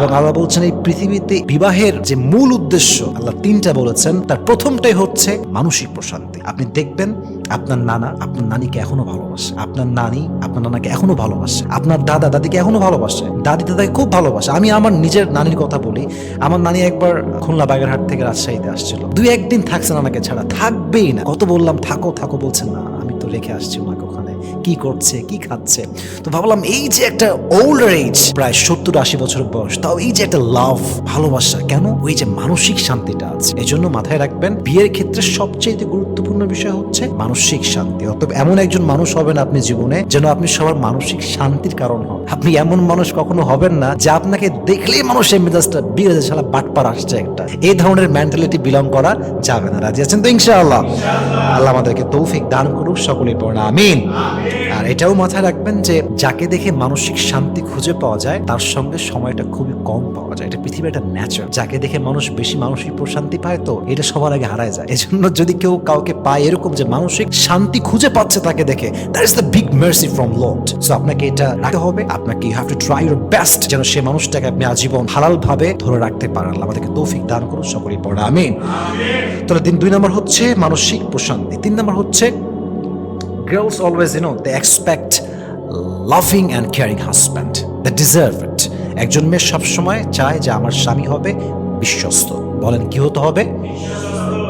এবং আল্লাহ বলছেন, এই পৃথিবীতে বিবাহের যে মূল উদ্দেশ্য আল্লাহ তিনটা বলেছেন, তার প্রথমটাই হচ্ছে মানসিক প্রশান্তি। আপনি দেখবেন আপনার নানা আপনার নানিকে এখনও ভালোবাসে। আপনার নানি আপনার নানাকে এখনও ভালোবাসে। আপনার দাদা দাদিকে এখনও ভালোবাসে। দাদি দাদাকে খুব ভালোবাসে। আমি আমার নিজের নানির কথা বলি। আমার নানি একবার খুলনা বাগেরহাট থেকে রাজশাহীতে আসছিল। দুই একদিন থাকছে নানাকে ছাড়া। থাকবেই না। কত বললাম, থাকো থাকো বলছেন না, আমি তো রেখে আসছি ওনাকে ওখানে। কি করছে, কি খাচ্ছে? তো ভাবলাম এই যে একটা ওল্ডার এজ প্রায় সত্তর আশি বছর বয়স, তাও এই যে একটা লাভ ভালোবাসা, কেন? ওই যে মানসিক শান্তিটা আছে। এই জন্য মাথায় রাখবেন, বিয়ের ক্ষেত্রে সবচেয়ে গুরুত্বপূর্ণ বিষয় হচ্ছে মানসিক শান্তি। অর্থাৎ এমন একজন মানুষ হবেন আপনি জীবনে যেন আপনি সবার মানসিক শান্তির কারণ হন। আপনি এমন মানুষ কখনো হবেন না যে আপনাকে দেখলেই মানুষের মেজাজটা বিগড়ে সালা বাটপার আসছে একটা। এই ধরনের মেন্টালিটি বিলং করা যাবে না। রাজি আছেন তো? ইনশাআল্লাহ। আল্লাহ আমাদেরকে তৌফিক দান করুক সকলেই পড়া আমিন। আর এটাও মাথায় রাখবেন যে যাকে দেখে মানসিক শান্তি খুঁজে পাওয়া যায়, তার সঙ্গে সময়টা খুবই কম পাওয়া যায়। এটা পৃথিবীর একটা ন্যাচার যাকে দেখে মানুষ বেশি মানসিক প্রশান্তি পায়, তো এটা সবার আগে হারায় যায়। এজন্য যদি কেউ কাউকে পায় এরকম যে মানসিক শান্তি খুঁজে পাচ্ছে তাকে দেখে that is the big mercy from lord so আপনাকে এটা রাখতে হবে। আপনাকে you have to try your best যেন সে মানুষটাকে আপনি আজীবন হালাল ভাবে ধরে রাখতে পারেন। আমাদেরকে তৌফিক দান করুন, সকলেই পড়া। আমিন। তাহলে দিন দুই নম্বর হচ্ছে মানসিক প্রশান্তি। তিন নম্বর হচ্ছে girls always, you know, they expect loving and caring husband. They deserve it. একজন মেয়ে সবসময় চায় যে আমার স্বামী হবে বিশ্বস্ত। বলেন কি হতে হবে?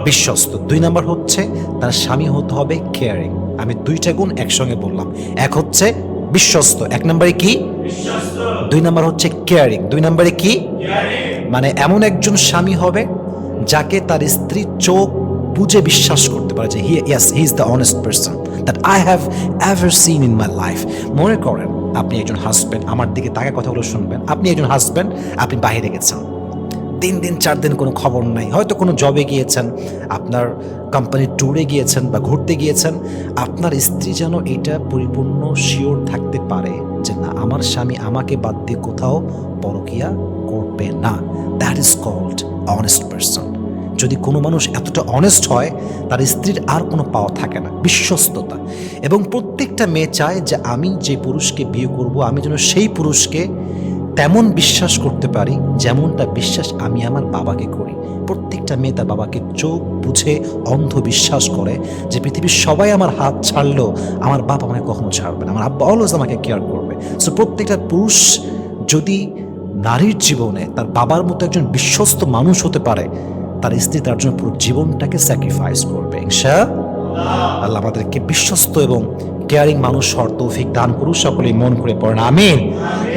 বিশ্বস্ত। দুই নাম্বার হচ্ছে তার স্বামী হতে হবে কেয়ারিং আমি দুইটা গুণ একসঙ্গে বললাম। এক হচ্ছে বিশ্বস্ত। এক নম্বরে কি? দুই নাম্বার হচ্ছে কেয়ারিং দুই নম্বরে কি? মানে এমন একজন স্বামী হবে যাকে তার স্ত্রী চোখ বুঝে বিশ্বাস করতে পারে যে he yes he is the honest person that I have ever seen in my life মনে করেন, আপনি একজন হাজব্যান্ড আমার দিকে তাকে কথাগুলো শুনবেন। আপনি একজন হাজব্যান্ড আপনি বাইরে গেছেন। তিন দিন, চার দিন কোনো খবর নাই। হয়তো কোনো জবে গিয়েছেন, আপনার কোম্পানির ট্যুরে গিয়েছেন বা ঘুরতে গিয়েছেন। আপনার স্ত্রী যেন এটা পরিপূর্ণ শিওর থাকতে পারে যে না, আমার স্বামী আমাকে বাদ দিয়ে কোথাও পরকিয়া করবে না। That is called honest person যদি কোনো মানুষ এতটা অনেস্ট হয়, তার স্ত্রীর আর কোনো পাওয়া থাকে না, বিশ্বস্ততা। এবং প্রত্যেকটা মেয়ে চায় যে আমি যে পুরুষকে বিয়ে করব, আমি যেন সেই পুরুষকে তেমন বিশ্বাস করতে পারি যেমনটা বিশ্বাস আমি আমার বাবাকে করি। প্রত্যেকটা মেয়ে তার বাবাকে চোখ বুঝে অন্ধ বিশ্বাস করে যে পৃথিবীর সবাই আমার হাত ছাড়লেও আমার বাবা আমাকে কখনো ছাড়বে না, আমার আব্বা অলওয়েজ আমাকে কেয়ার করবে। সো প্রত্যেকটা পুরুষ যদি নারীর জীবনে তার বাবার মতো একজন বিশ্বস্ত মানুষ হতে পারে তার স্ত্রী তার জন্য পুরো জীবনটাকে স্যাক্রিফাইস করবে, ইনশা আল্লাহ। আমাদেরকে বিশ্বস্ত এবং কেয়ারিং মানুষ হওয়ার তৌফিক দান করুক, সকলেই মন করে পড়েন, আমিন।